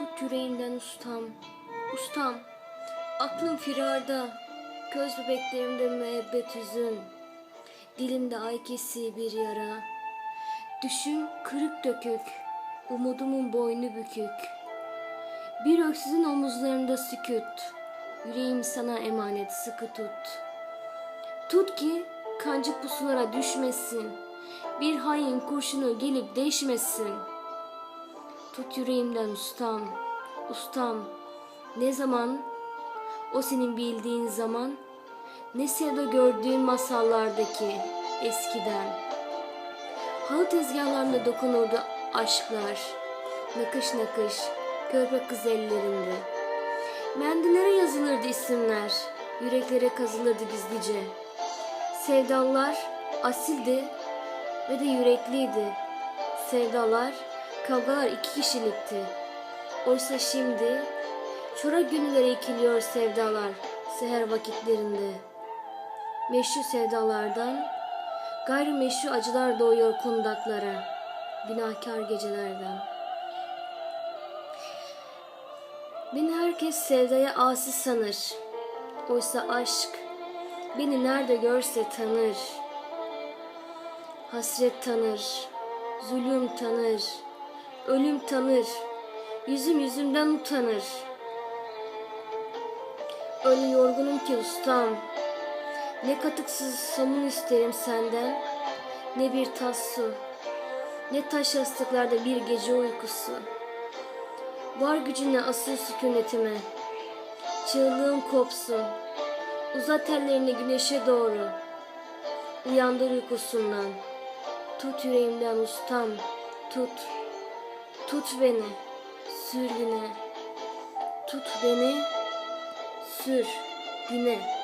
Tut yüreğimden ustam, ustam. Aklım firarda, göz bebeklerimde müebbet hüzün. Dilimde ay kesiği bir yara. Düşüm kırık dökük, umudumun boynu bükük. Bir öksüzün omuzlarında sükut. Yüreğim sana emanet sıkı tut. Tut ki kancık pusulara düşmesin. Bir hain kurşunu gelip değişmesin. Tut yüreğimden ustam, ustam. Ne zaman? O senin bildiğin zaman. Ne sevda gördüğün masallardaki eskiden. Halı tezgahlarında dokunurdu aşklar. Nakış nakış, körpe kız ellerinde. Mendillere yazılırdı isimler. Yüreklere kazılırdı gizlice. Sevdalar asildi ve de yürekliydi. Sevdalar, kavgalar iki kişilikti. Oysa şimdi çorak gönüllere ikiliyor sevdalar seher vakitlerinde. Meşru sevdalardan gayrimeşru acılar doğuyor kundaklara, günahkar gecelerden. Beni herkes sevdaya asi sanır. Oysa aşk beni nerede görse tanır. Hasret tanır, zulüm tanır, ölüm tanır, yüzüm yüzümden utanır. Öyle yorgunum ki ustam, ne katıksız somun isterim senden, ne bir tas su, ne taş yastıklarda bir gece uykusu. Var gücünle asıl sükunetime, çığlığım kopsun, uzat ellerini güneşe doğru, uyandır uykusundan. Tut yüreğimden ustam, tut. Tut beni, sür güne. Tut beni, sür güne.